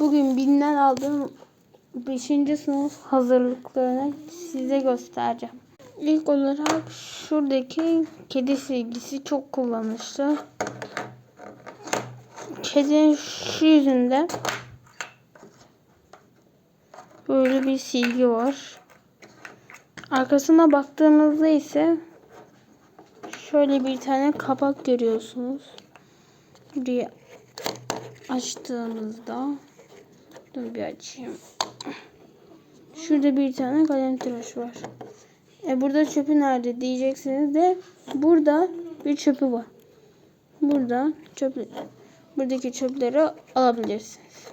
Bugün binden aldığım 5. sınıf hazırlıklarını size göstereceğim. İlk olarak şuradaki kedi silgisi çok kullanışlı. Kedinin şu yüzünde böyle bir silgi var. Arkasına baktığımızda ise şöyle bir tane kapak görüyorsunuz. Burayı açtığımızda dur bir açayım. Şurada bir tane kalem tıraş var. E burada çöpü nerede diyeceksiniz de burada bir çöpü var. Burada çöp buradaki çöpleri alabilirsiniz.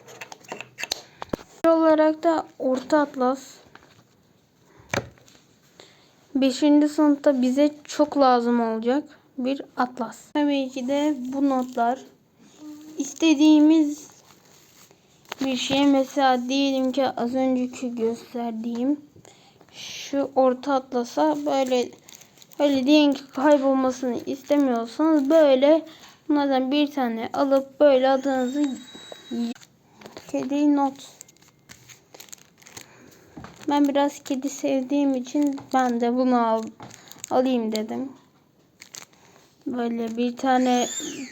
olarak da orta atlas 5. sınıfta bize çok lazım olacak bir atlas. Tabii ki de bu notlar istediğimiz bir şey. Mesela diyelim ki az önceki gösterdiğim şu orta atlasa böyle öyle diyelim ki kaybolmasını istemiyorsanız böyle bunlardan bir tane alıp böyle adınızı kedi not. Ben biraz kedi sevdiğim için ben de bunu al, alayım dedim. Böyle bir tane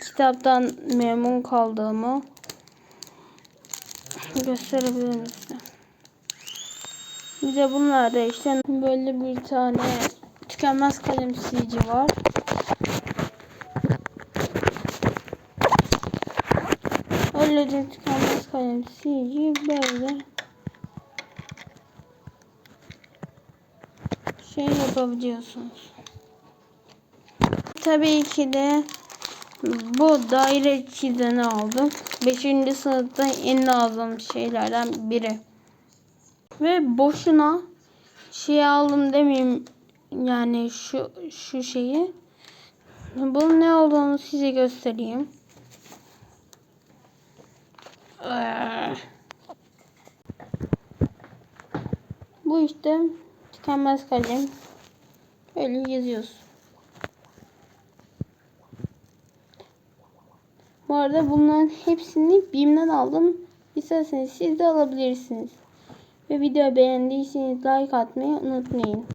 kitaptan memnun kaldığımı gösterebilirim size. Bir de bunlarda işte böyle bir tane tükenmez kalem silici var. Öyle de tükenmez kalem silici böyle şey yapabiliyorsunuz. Tabii ki de bu daire çizeni aldım. 5. sınıfta en lazım şeylerden biri. Ve boşuna şey aldım demeyeyim yani şu şu şeyi. Bunun ne olduğunu size göstereyim. Bu işte tükenmez kalem. Böyle yazıyorsun. Bu arada bunların hepsini BİM'den aldım. İsterseniz siz de alabilirsiniz. Ve video beğendiyseniz like atmayı unutmayın.